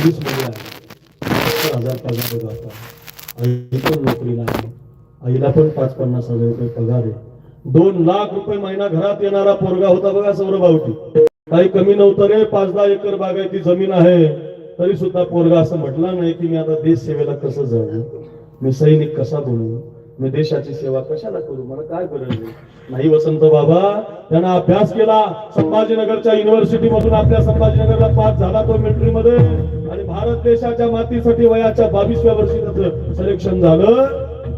पोलीसमध्ये आहे. सत्तर हजार पगार आहे आता. आई पण नोकरीला आहे आईला पण पाच पन्नास हजार रुपये पगार आहे. दोन लाख रुपये महिना घरात येणारा पोरगा होता बघा सौरभावटी काही कमी नव्हतं रे पाच दहा एकर बागायती जमीन आहे. तरी सुद्धा पोरगा असं म्हटला नाही की मी आता देश सेवेला कसं जाऊ? मी सैनिक कसा बनवू मी देशाची सेवा कशाला करू? मला काय गरज आहे? नाही वसंत बाबा त्यांना अभ्यास केला संभाजीनगरच्या युनिव्हर्सिटी मधून आपल्या संभाजीनगरला पास झाला तो मिलिटरी मध्ये. आणि भारत देशाच्या मातीसाठी वयाच्या बावीसव्या वर्षी त्याचं सिलेक्शन झालं.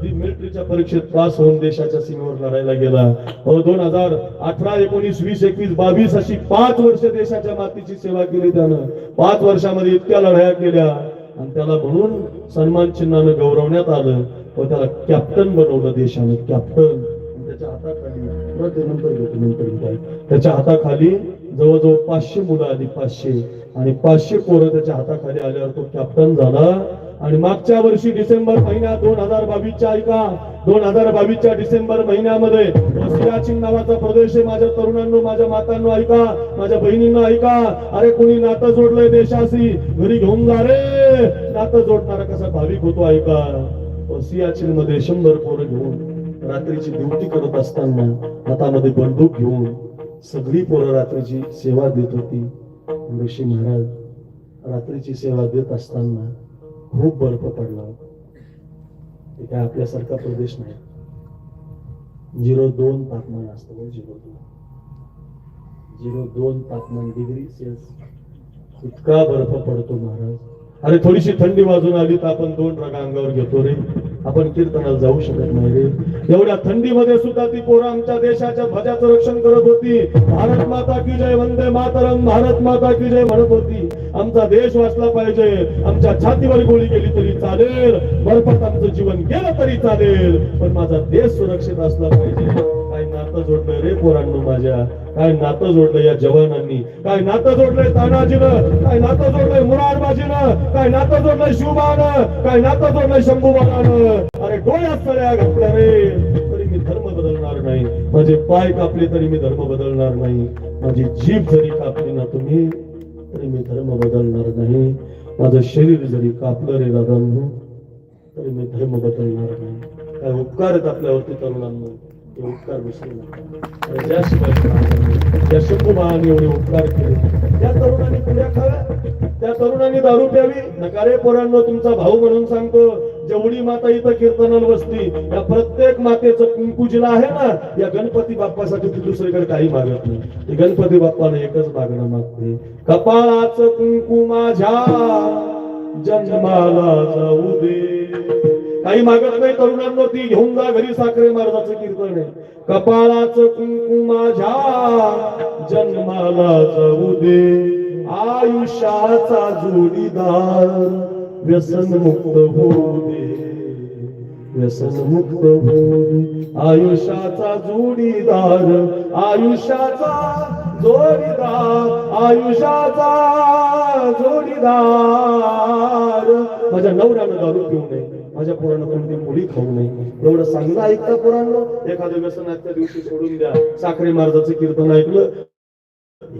ती मिलिटरीच्या परीक्षेत पास होऊन देशाच्या सीमेवर लढायला गेला. हो, दोन हजार अठरा एकोणीस वीस एकवीस बावीस अशी पाच वर्ष देशाच्या मातीची सेवा केली त्यानं. पाच वर्षामध्ये इतक्या लढाया केल्या. आणि त्याला म्हणून सन्मान चिन्हानं गौरवण्यात आलं. व त्याला कॅप्टन बनवलं देशाने कॅप्टन त्याच्या हाताखाली नंतर घेतो नंतर त्याच्या हाताखाली जवळजवळ पाचशे मुलं आली पाचशे. आणि पाचशे पोरं त्याच्या हाताखाली आल्यावर तो कॅप्टन झाला. आणि मागच्या वर्षी डिसेंबर महिन्यात दोन हजार बावीसच्या ऐका दोन हजार बावीसच्या डिसेंबर महिन्यामध्ये सियाचिन नावाचा प्रदेश आहे. माझ्या तरुणांनो माझ्या मातांनो ऐका माझ्या बहिणींना ऐका. अरे कोणी नातं जोडलंय देशाशी? घरी घेऊन जा रे. नातं जोडणारा कसा भाविक होतो ऐका. सियाचिनमध्ये शंभर पोरं घेऊन रात्रीची ड्युटी करत असताना हातामध्ये बंदूक घेऊन सगळी पोरं रात्रीची सेवा देत होती. ऋषी महाराज रात्रीची सेवा देत असताना खूप बर्फ पडला. ते काय आपल्यासारखा प्रदेश नाही. झिरो दोन तापमान असतं झिरो दोन. झिरो दोन तापमान डिग्री सेल्सिअस. इतका बर्फ पडतो महाराज. अरे थोडीशी थंडी वाजून आली तर आपण दोन रगा अंगावर घेतो रे. आपण कीर्तनाला जाऊ शकत नाही रे. एवढ्या थंडीमध्ये सुद्धा ती पोरं आमच्या देशाच्या ध्वजाचं रक्षण करत होती. भारत माता की जय वंदे मातरम. भारत माता की जय म्हणत होती. आमचा देश वाचला पाहिजे. आमच्या छातीवर गोळी गेली तरी चालेल. बर्फात आमचं जीवन गेलं तरी चालेल. पण माझा देश सुरक्षित असला पाहिजे. नातं जोडलंय रे पोरांनो माझ्या. काय नातं जोडलंय या जवानांनी? काय नातं जोडलंय तानाजीनं? काय नातं जोडलंय मुरारबाजीनं? काय नातं जोडलंय शिवबानं काय नातं जोडलंय शंभूबानं अरे डोळ्यात सळ्या घातल्या रे. तरी मी धर्म बदलणार नाही. माझे पाय कापले तरी मी धर्म बदलणार नाही. माझी जीभ जरी कापली ना तुम्ही तरी मी धर्म बदलणार नाही. माझं शरीर जरी कापलं रे दादांनो तरी मी धर्म बदलणार नाही. काय उपकार आहेत आपल्यावरती तरुणांना? ते उपकार विसरू ज्या शिवाय त्या एवढे उपकार केले त्या तरुणांनी पुढ्या खाव्या त्या तरुणांनी दारू प्यावी. नकारे पोरांनो तुमचा भाऊ म्हणून सांगतो जेवढी माता इथं कीर्तनाला बसती या प्रत्येक मातेचं कुंकू जिला आहे ना या गणपती बाप्पासाठी ती दुसरीकडे काही मागत नाही. गणपती बाप्पाने एकच मागणं मागते. कपाळाच कुंकू माझ्या जन्माला जाऊ दे. काही मागत नाही तरुणांनो ती घेऊन जा घरी साखरे महाराजाचं कीर्तन आहे. कपाळाचं कुंकू माझ्या जन्माला जाऊ दे आयुष्याचा जोडीदार व्यसन मुक्त होऊ दे व्यसन मुक्त होऊ दे आयुष्याचा जोडीदार आयुष्याचा जोडीदार आयुष्याचा जोडीदार. माझ्या नवऱ्यानं दारू पिऊ नये. माझ्या पोरानं कोणती मुली खाऊ नये. एवढं चांगलं ऐकता पोरांनो एखाद्या व्यसनाच्या दिवशी सोडून द्या. साखरे महाराजाचं कीर्तन ऐकलं.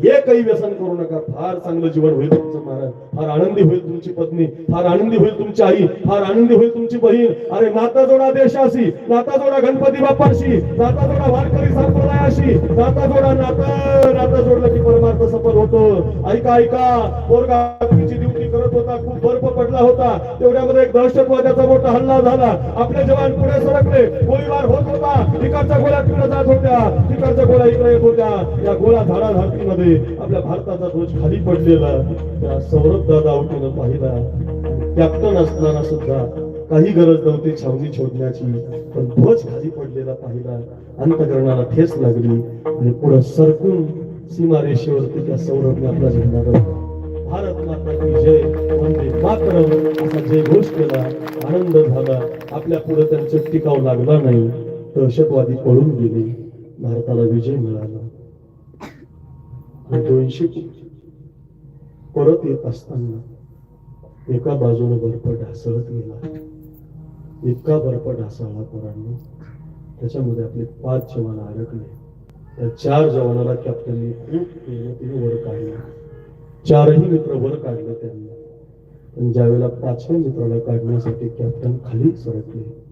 हे काही व्यसन करू नका. फार चांगलं जीवन होईल तुमचं महाराज. फार आनंदी होईल तुमची पत्नी. फार आनंदी होईल तुमची आई. फार आनंदी होईल तुमची बहीण. अरे नाता जोडा देशाशी. नाता जोडा गणपती बाप्पाशी. नाता जोडा वारकरी संप्रदायाशी. नाता जोडा नाता. नाता जोडलं की परमार्थ सफल होतो. ऐका ऐका. पोरगा पडत होता खूप बर्फ पडला होता. तेवढ्यामध्ये एक दहशतवाद्याचा मोठा हल्ला झाला. आपले जवान पुढे सरकले. गोळीबार होत होता. इकडच्या गोळ्या तिकडे जात होत्या. तिकडच्या गोळ्या इकडे येत होत्या. या गोळ्या झाडा आपल्या भारताचा ध्वज खाली पडलेला. त्या सौरभ दादा उठून पाहिला. कॅप्टन असताना सुद्धा काही गरज नव्हती छावणी छोडण्याची. पण ध्वज खाली पडलेला पाहिला. अंतकरणाला ठेस लागली. आणि पुढे सरकून सीमारेषेवरती त्या सौरभने आपला झेंडा भारत माता की जय. म्हणजे वंदे मातरम असा जय घोष केला आनंद झाला. आपल्या पुढे त्यांचं टिकाव लागला नाही दहशतवादी पळून गेले. भारताला विजय मिळाला. दोनशे परत येत असताना एका बाजूने बर्फ ढासळत गेला. इतका बर्फ ढासळला पोरांनी. त्याच्यामध्ये आपले पाच जवान अडकले. त्या चार जवानाला कॅप्टनने खूप मेहनतीने वर काढला. चारही मित्र वर काढले त्यांनी. पण ज्यावेळेला पाचव्या मित्राला काढण्यासाठी कॅप्टन खाली सरकले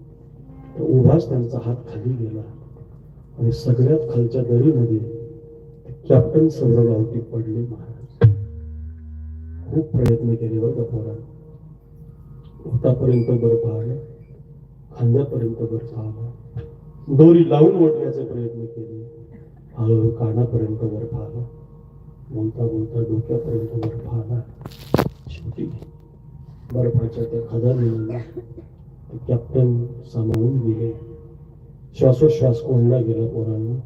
तर उभाच त्यांचा हात खाली गेला. आणि सगळ्यात खालच्या दरीमध्ये कॅप्टन सौरवती पडले महाराज. खूप प्रयत्न केले बरं का पोरांनी बर्फ आला खांद्यापर्यंत बर्फ आला दोरी लावून ओढण्याचे प्रयत्न केले. हळूहळू कानापर्यंत बर्फ आला बोलता बोलता डोक्यापर्यंत बर्फ आला शेवटी बर्फाच्या त्या खदानीला कॅप्टन सामावून गेले श्वासोश्वास कोंडला गेला पोरांना.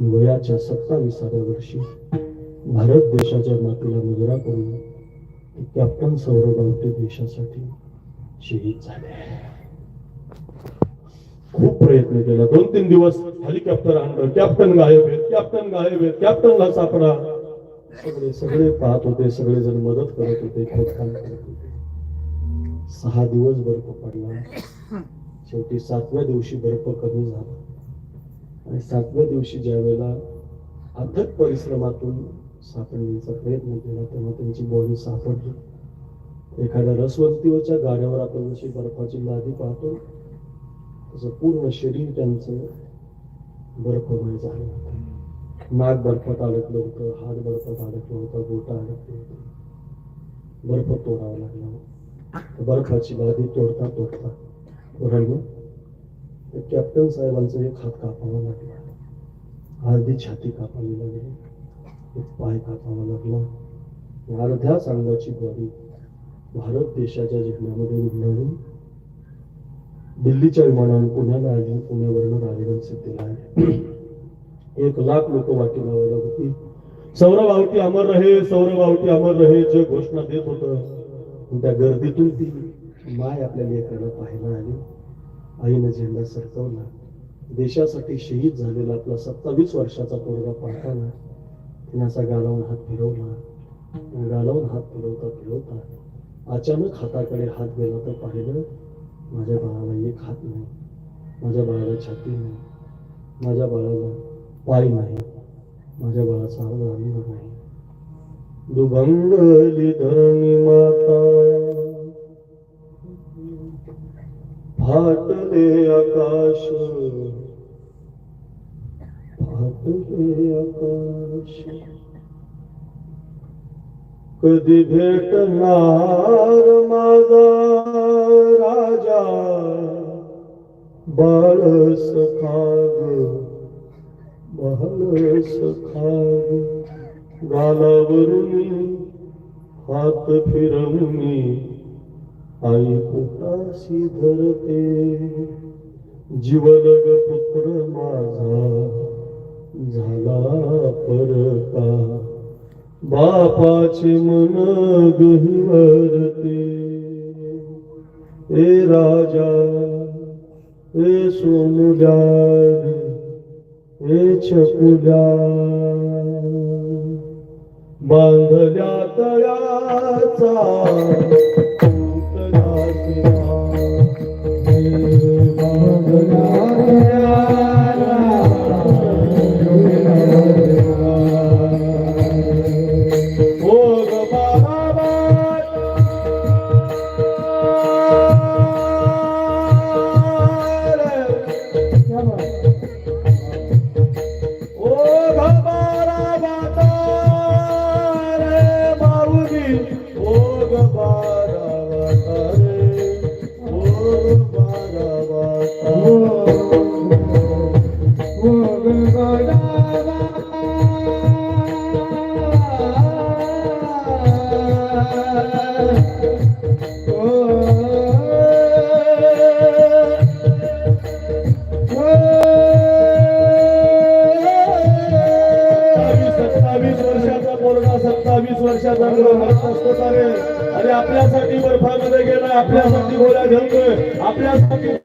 वयाच्या सत्ताविसाव्या वर्षी भारत देशाच्या मातीला मुजरा करून ते कॅप्टन सौरभ आवटे देशासाठी शहीद झाले. खूप प्रयत्न केला. दोन तीन दिवस हेलिकॉप्टर आणलं कॅप्टन गायब आहेत. कॅप्टन गायब आहेत. कॅप्टनला सापडा. सगळे सगळे पाहत होते सगळेजण मदत करत होते खोदकाम करत होते. सहा दिवस बर्फ पडला. शेवटी सातव्या दिवशी बर्फ कमी झाला. आणि सातव्या दिवशी ज्या वेळेला अथक परिश्रमातून सापडण्याचा प्रयत्न केला तेव्हा त्यांची बॉडी सापडली. एखाद्या रसवंतीवरच्या गाड्यावर आपण जशी बर्फाची लादी पाहतो तसं पूर्ण शरीर त्यांचं बर्फमय झालं. नाक बर्फात अडकलं होतं हात बर्फात अडकलं होतं बोटा अडकलं होतं बर्फ तोडावा लागला बर्फाची बाधी तोडता तोडता. राहिलं कॅप्टन साहेबांचा एक हात कापावा लागला. अर्धी छाती कापावी लागली. एक पाय कापावा लागला. अर्ध्या सांगाची बॉडी भारत देशाच्या जिल्ह्यामध्ये उघडून दिल्लीच्या विमानाने पुण्याला आली पुण्यावरून राजगड सिद्धीला आहे एक लाख लोक वाटी लावायला होती. सौरभ आवटी अमर रहे सौरभ आवटी अमर रहे जे घोषणा देत होत. त्या गर्दीतून ती माय आपल्या लेकराला पाहायला आली. आईनं झेंडा सरकवला. देशासाठी शहीद झालेला आपला सत्तावीस वर्षाचा पोरगा पाहताना तिने असा गालावून हात फिरवला. गालावून हात फिरवता फिरवता अचानक हाताकडे हात गेला तर पाहिलं माझ्या बाळाला एक हात नाही. माझ्या बाळाला छाती नाही. माझ्या बाळाला वाळी नाही. माझ्या बाळाचा अर्ध नाही. दुभंगली धरणी माता फाटले आकाश. फाटले आकाश. कधी भेटणार माझा राजा? बाळ सखाग बाळ सखाग गालावरून हात फिरवून आई पुताशी धरते. जीवलग पुत्र माझा झाला परका. बापाचे मन गहिवरते. ए राजा ए सोनुदारी ए छकुल्या बांधल्या तळ्याचा आपल्यासाठी गोळ्या घेतोय आपल्यासाठी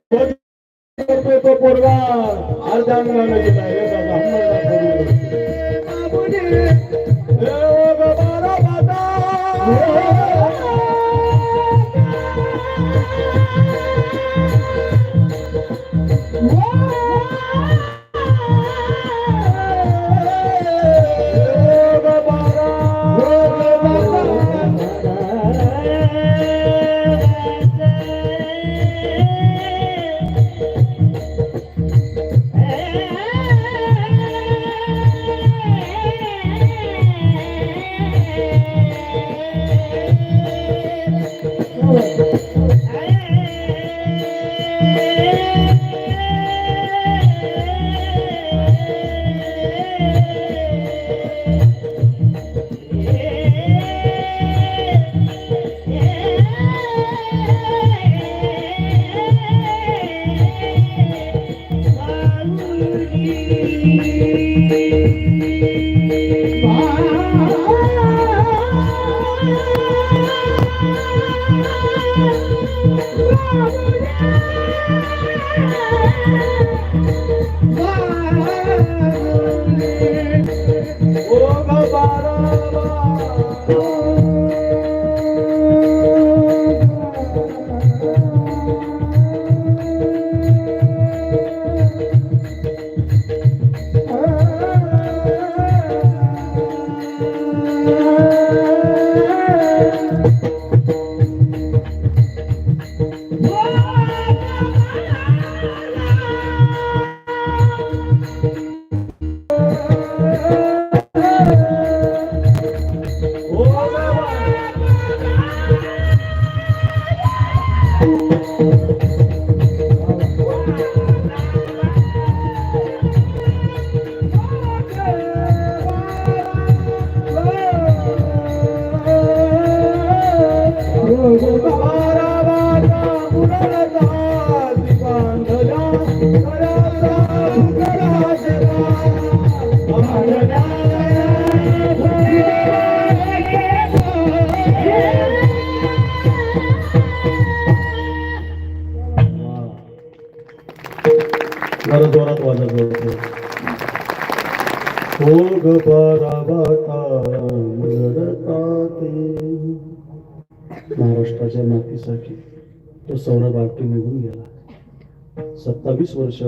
सत्तावीस वर्ष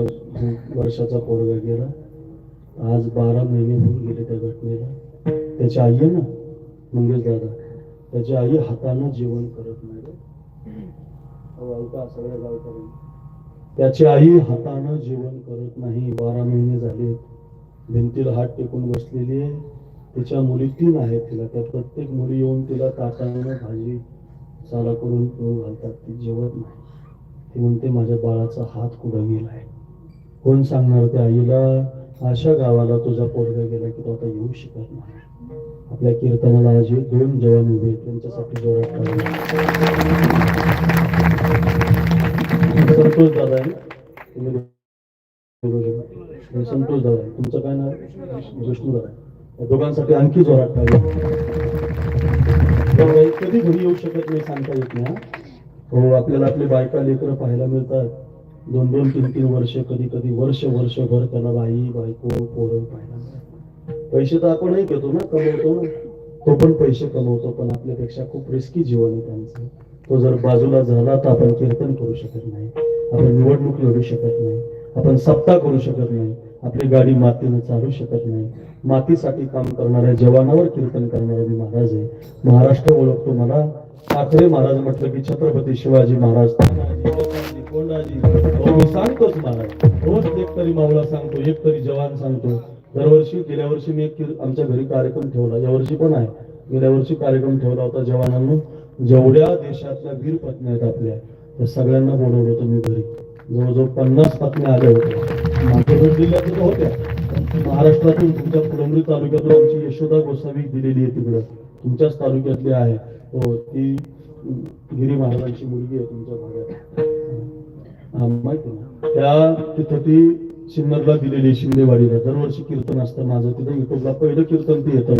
वर्षाचा पोरगा गेला. आज बारा महिने होऊन गेले त्या घटनेला. त्याची आई आहे ना मंगेश दादा. त्याची आई हातानं जेवण करत नाही सगळ्या गावकऱ्यांनी. त्याची आई हातानं जेवण करत नाही. बारा महिने झाले. भिंतीला हात टेकून बसलेली आहे. तिच्या मुली तीन आहेत तिला. त्या प्रत्येक मुली येऊन तिला ताटानं भाजी सारा करून घालतात. ती जेवत नाही. ती म्हणते माझ्या बाळाचा हात कुठं गेलाय? कोण सांगणार त्या आईला अशा गावाला तुझा पोरगा गेला की तो आता येऊ शकत नाही. आपल्या कीर्तनाला आज दोन जवान उभे त्यांच्यासाठी जोरात संतोष दादा आहे तुम्ही संतोष दादा आहे. तुमचं काय नाव? विष्णू दादा आहे. या दोघांसाठी आणखी जोरात पाहिजे कधी घरी येऊ शकत नाही सांगता येत नाही हो आपल्याला आपली बायका लेकरं पाहायला मिळतात. दोन दोन तीन तीन वर्ष कधी कधी वर्ष वर्षभर त्याला बाई बायको पोरं पाहायला मिळतात. पैसे तर आपणही घेतो ना कमवतो ना. तो पण पैसे कमवतो पण आपल्यापेक्षा खूप रिस्की जीवन आहे त्यांचं. तो जर बाजूला झाला तर आपण कीर्तन करू शकत नाही. आपण निवडणूक लढू शकत नाही. आपण सप्ताह करू शकत नाही. आपली गाडी मातीनं चालू शकत नाही. मातीसाठी काम करणाऱ्या जवानावर कीर्तन करणारे मी महाराज आहे. महाराष्ट्र ओळखतो मला. ठाकरे महाराज म्हटलं की छत्रपती शिवाजी महाराज कोंडाजी मी सांगतोच महाराज. रोज एक तरी मावळा सांगतो एक तरी जवान सांगतो. दरवर्षी गेल्या वर्षी मी एक आमच्या घरी कार्यक्रम ठेवला. यावर्षी पण आहे. गेल्या वर्षी कार्यक्रम ठेवला होता जवानांनो. जेवढ्या देशातल्या वीर पत्नी आहेत आपल्या त्या सगळ्यांना बोलवलं होतं मी घरी. जवळजवळ पन्नास पत्नी आल्या होत्या. मागच्या जिल्ह्यात होत्या. महाराष्ट्रातून तुमच्या फुलंब्री तालुक्यातून आमची यशोदा गोसावी दिलेली आहे तिकडं. तुमच्याच तालुक्यातली आहे. हो ती गिरी महाराजांची मुलगी आहे तुमच्या भागात माहिती ना? त्या तिथं ती सिन्नरला दिलेली शिंदेवाडीला. दरवर्षी कीर्तन असतं माझं. तिथं युट्यूबला पहिलं कीर्तन ते येतं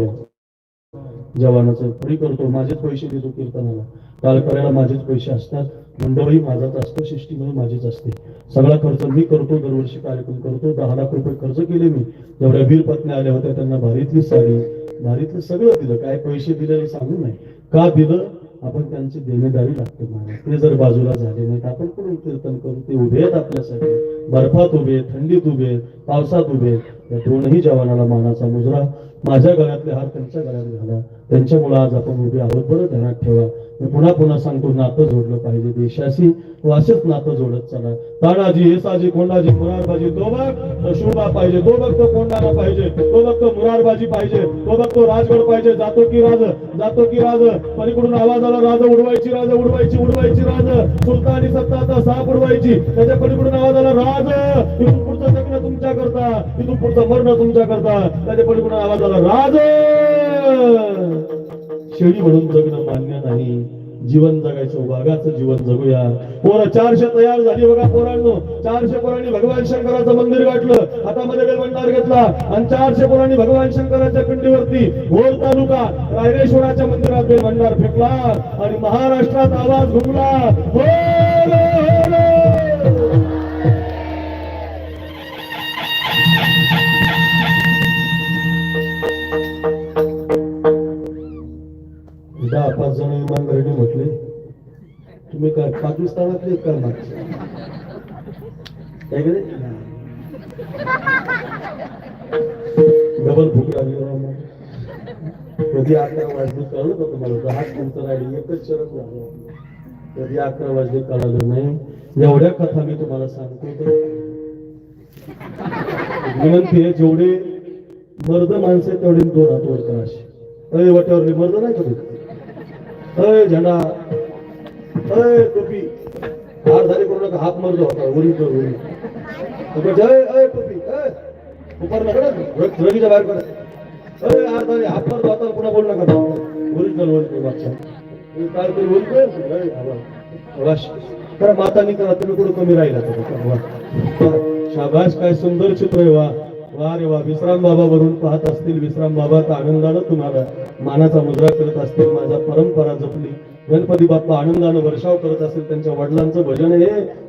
जवानाचं. फ्री करतो माझेच पैसे देतो कीर्तनाला. काल करायला माझेच पैसे असतात. मंडळही माझाच असतं शिष्टीमध्ये माझीच असते. सगळा खर्च मी करतो दरवर्षी कार्यक्रम करतो. दहा लाख रुपये खर्च केले मी. जेवढ्या वीर आल्या होत्या त्यांना भारीतली साडी भारीतलं सगळं दिलं. काय पैसे दिले सांगू नाही. का दिलं? आपण त्यांची देणेदारी लागते ते जर बाजूला झाले नाही तर आपण कुठून कीर्तन करू? ते उभे आहेत आपल्यासाठी. बर्फात उभे थंडीत उभे पावसात उभे या दोनही जवानाला मानाचा मुजरा. माझ्या गळ्यातले हार त्यांच्या गळ्यात घाला. त्यांच्यामुळे आज आपण उभे आहोत. बरं ध्यानात ठेवा. मी पुन्हा पुन्हा सांगतो नातं जोडलं पाहिजे देशाशी. वाशच नातं जोडत चला. तानाजी येसाजी कोंडाजी मुरारबाजी तो बघ शोभा पाहिजे. तो बघ तो कोंडाला पाहिजे. तो बघ तो मुरारबाजी पाहिजे. तो बघ तो राजगड पाहिजे. जातो की राज जातो की राज. पलीकडून आवाज आला राज उडवायची राज उडवायची उडवायची राज. सुलतानी सत्ता आता साप उडवायची. त्याच्या पलीकडून आवाज आला राज पुढचं तुमच्या करता इथून पुढचं मरणं तुमच्या करता. त्याच्या पलीकडून आवाज आला? राज! शेळी म्हणून जगणं मान्य नाही. जीवन जगायचं वाघाचं जीवन जगूया. पोरं चारशे तयार झाली बघा पोरांनो. चारशे पोरांनी भगवान शंकराचं मंदिर गाठलं. हातामध्ये बेलभंडार घेतला. आणि चारशे पोरांनी भगवान शंकराच्या पिंडीवरती भोर तालुका रायरेश्वराच्या मंदिरात बेलभंडार फेकला. आणि महाराष्ट्रात आवाज घुमला. हो! कर पाकिस्तानातले कर डबल भूक लागली कधी अकरा वाजले कळलं का तुम्हाला? हाच तुमचा राहिली. एकच शरद झालं. कधी अकरा वाजले कळालं नाही. एवढ्या कथा मी तुम्हाला सांगतो तर. विनंती आहे जेवढे मर्द माणसं तेवढे दोन हात वर करा अशी अय वाट्यावर मर्द नाही का अय झेंडा. अय टोपी. हार झाले करू नका हात मर्द होता उरी तो उरी. जय अय टोपी अय उपर नका ना बाहेर करा अय हार झाले हात मर्द होता पुन्हा बोल नका. ओरिजिनल ओरिजिनल वाचा मी काय तरी बोलतोय नाही, आवाज. आवाज. करा मातानी करा तुम्ही कुठं कमी राहिला तर बघा. शाबाश काय सुंदर चित्र आहे वा. वा रे वा विश्राम बाबा वरून पाहत असतील विश्राम बाबा तर आनंदानं तुम्हाला मानाचा मुद्रा करत असतील माझ्या परंपरा जपली. गणपती बाप्पा आनंदानं वर्षाव करत असेल त्यांच्या वडिलांचं भजन हे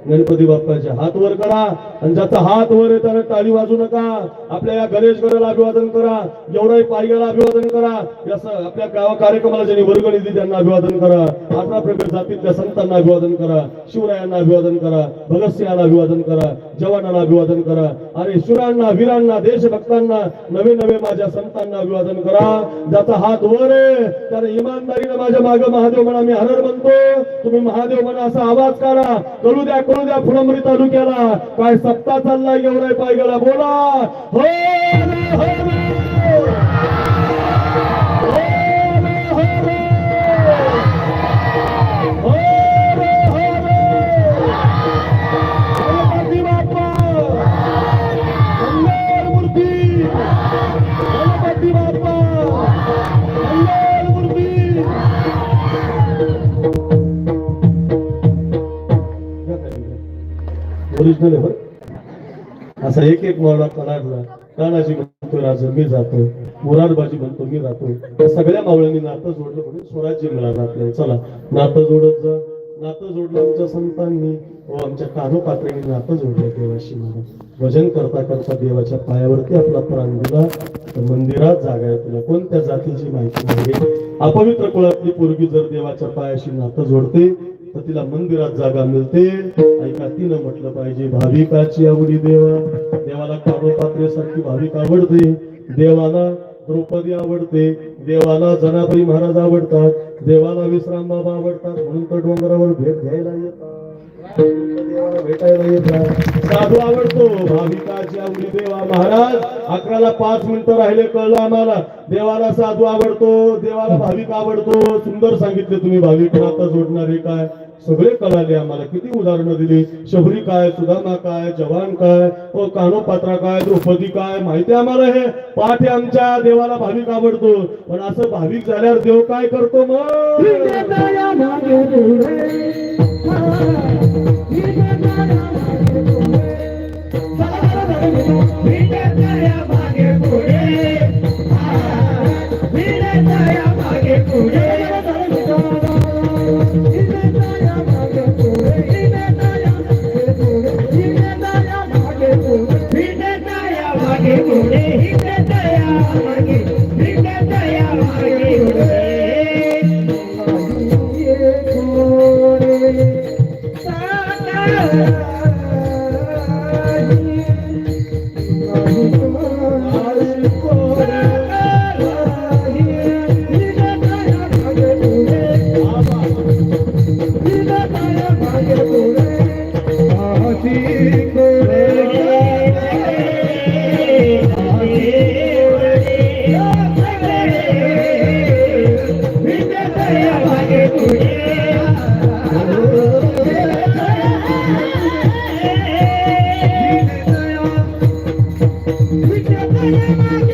गणपती बाप्पाचे हात वर करा. आणि ज्याचा हात वर आहे त्यानं टाळी वाजू नका. आपल्या या गणेश गडाला अभिवादन करा. गेवराई पायग्याला अभिवादन करा. या आपल्या गावा कार्यक्रमाला ज्यांनी वर्ग निधी त्यांना अभिवादन करा. अठरा प्रगत जातीतल्या संतांना अभिवादन करा. शिवरायांना अभिवादन करा. भगतसिंहांना अभिवादन करा. जवानांना अभिवादन करा. अरे शुरांना वीरांना देशभक्तांना नवे नवे माझ्या संतांना अभिवादन करा. ज्याचा हात वर आहे त्याने इमानदारीने माझ्या मागे महादेव म्हणा मी हरर म्हणतो तुम्ही महादेव म्हणा असा आवाज काढा. करू द्या करू द्या फुलंबरी तालुक्याला. काय सत्ता चाललाय एवढा पाय गेला बोला. हो हो हो असा एक एक मावळा कलाडला कानाची म्हणतो राजा मी जातो मुरारबाजी म्हणतो मी जातो. त्या सगळ्या मावळ्यांनी नातं जोडलं म्हणून स्वराज्य मिळालं आपल्याला. चला नातं जोडत जा. नातं जोडलं आमच्या संतांनी. व आमच्या कानोपात्र्यांनी नातं जोडलं देवाशी महाराज भजन करता करता देवाच्या पायावरती आपला प्राण दिला तर मंदिरात जागा आहे तुला. कोणत्या जातीची माहिती नाही. अपवित्र कुळातली पोरगी जर देवाच्या पायाशी नातं जोडते तर तिला मंदिरात जागा मिळते. ऐका तिनं म्हटलं पाहिजे भाविकाची आवडी देवा. देवाला कानोपात्रेसारखी भाविक आवडते. देवाला द्रौपदी आवडते. देवाला जनाबाई महाराज आवडतात. देवाला विश्राम बाबा आवडतात. म्हणून तर डोंगरावर भेट घ्यायला येतात. देवाला भेटायला साधू आवडतो. भाविकाची देवा महाराज. अकराला पाच मिनिटं राहिले कळलं आम्हाला. देवाला साधू आवडतो देवाला भाविक आवडतो. सुंदर सांगितले तुम्ही भाविक आता जोडणारे काय? सगळे कळाले आम्हाला. किती उदाहरणं दिली. शबरी काय सुदामा काय जवान काय कानो कानोपात्रा काय द्रौपदी काय माहिती आहे आम्हाला हे? पाठ आमच्या देवाला भाविक आवडतो. पण असं भाविक झाल्यावर देव काय करतो मग? अरे वा,